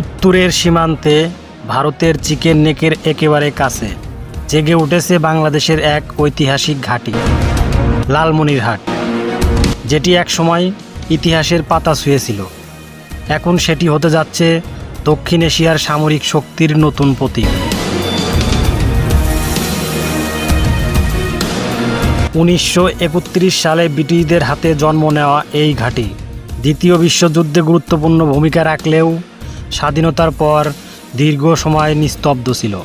উত্তরের সীমান্তে ভারতের চিকেন নেকের একেবারে কাছে, জেগে উঠেছে বাংলাদেশের এক ঐতিহাসিক ঘাঁটি, লালমনিরহাট, যেটি একসময় ইতিহাসের পাতা ছুঁয়েছিল। এখন সেটি হতে যাচ্ছে দক্ষিণ এশিয়ার সামরিক শক্তির নতুন প্রতীক। উনিশশো একত্রিশ সালে ব্রিটিশদের হাতে জন্ম নেওয়া এই ঘাঁটি দ্বিতীয় বিশ্বযুদ্ধে গুরুত্বপূর্ণ ভূমিকা রাখলেও স্বাধীনতার পর দীর্ঘ সময় নিস্তব্ধ ছিল।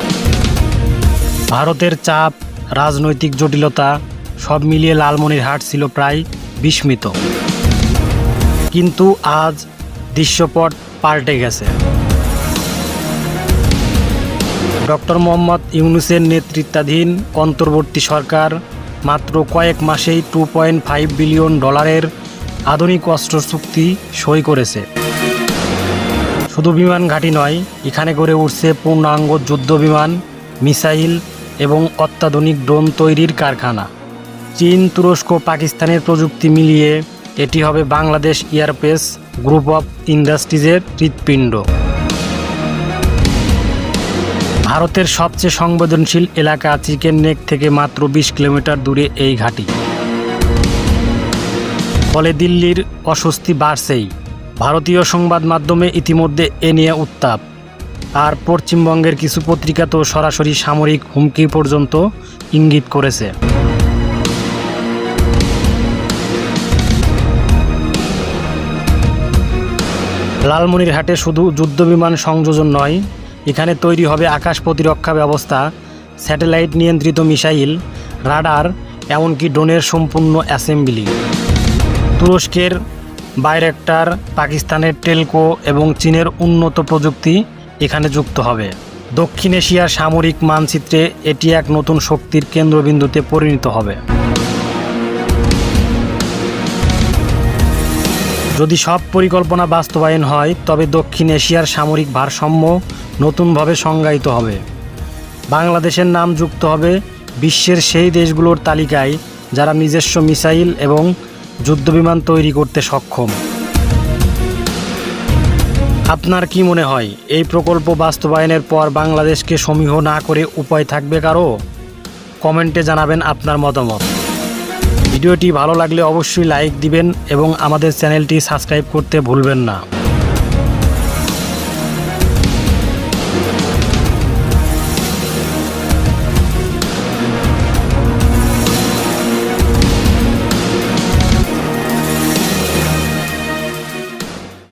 ভারতের চাপ, রাজনৈতিক জটিলতা সব মিলিয়ে লালমনিরহাট ছিল প্রায় বিস্মিত। কিন্তু আজ দৃশ্যপট পাল্টে গেছে। ডক্টর মোহাম্মদ ইউনুসের নেতৃত্বাধীন অন্তর্বর্তী সরকার মাত্র কয়েক মাসেই টু পয়েন্ট ফাইভ বিলিয়ন ডলারের আধুনিক অস্ত্র চুক্তি সই করেছে। শুধু বিমান ঘাঁটি নয়, এখানে গড়ে উঠছে পূর্ণাঙ্গ যুদ্ধ বিমান, মিসাইল এবং অত্যাধুনিক ড্রোন তৈরির কারখানা। চীন, তুরস্ক পাকিস্তানের প্রযুক্তি মিলিয়ে এটি হবে বাংলাদেশ এয়ারপেস গ্রুপ অফ ইন্ডাস্ট্রিজের হৃৎপিণ্ড। ভারতের সবচেয়ে সংবেদনশীল এলাকা চিকেন নেক থেকে মাত্র বিশ কিলোমিটার দূরে এই ঘাঁটি। ফলে দিল্লির অস্বস্তি বাড়ছেই। ভারতীয় সংবাদ মাধ্যমে ইতিমধ্যে এ নিয়ে উত্তাপ। আর পশ্চিমবঙ্গের কিছু পত্রিকা তো সরাসরি সামরিক হুমকি পর্যন্ত ইঙ্গিত করেছে। লালমনিরহাটে শুধু যুদ্ধবিমান সংযোজন নয়, এখানে তৈরি হবে আকাশ প্রতিরক্ষা ব্যবস্থা, স্যাটেলাইট নিয়ন্ত্রিত মিসাইল, রাডার, এমনকি ড্রোনের সম্পূর্ণ অ্যাসেম্বলি। তুরস্কের বাইরেক্টার পাকিস্তানের টেলকো এবং চীনের উন্নত প্রযুক্তি এখানে যুক্ত হবে। দক্ষিণ এশিয়ার সামরিক মানচিত্রে এটি এক নতুন শক্তির কেন্দ্রবিন্দুতে পরিণত হবে। যদি সব পরিকল্পনা বাস্তবায়ন হয়, তবে দক্ষিণ এশিয়ার সামরিক ভারসাম্য নতুনভাবে সংজ্ঞায়িত হবে। বাংলাদেশের নাম যুক্ত হবে বিশ্বের সেই দেশগুলোর তালিকায় যারা নিজস্ব মিসাইল এবং যুদ্ধবিমান তৈরি করতে সক্ষম। আপনার কি মনে হয়, এই প্রকল্প বাস্তবায়নের পর বাংলাদেশকে সমীহ না করে উপায় থাকবে কারও? কমেন্টে জানাবেন আপনার মতামত। ভিডিওটি ভালো লাগলে অবশ্যই লাইক দিবেন এবং আমাদের চ্যানেলটি সাবস্ক্রাইব করতে ভুলবেন না।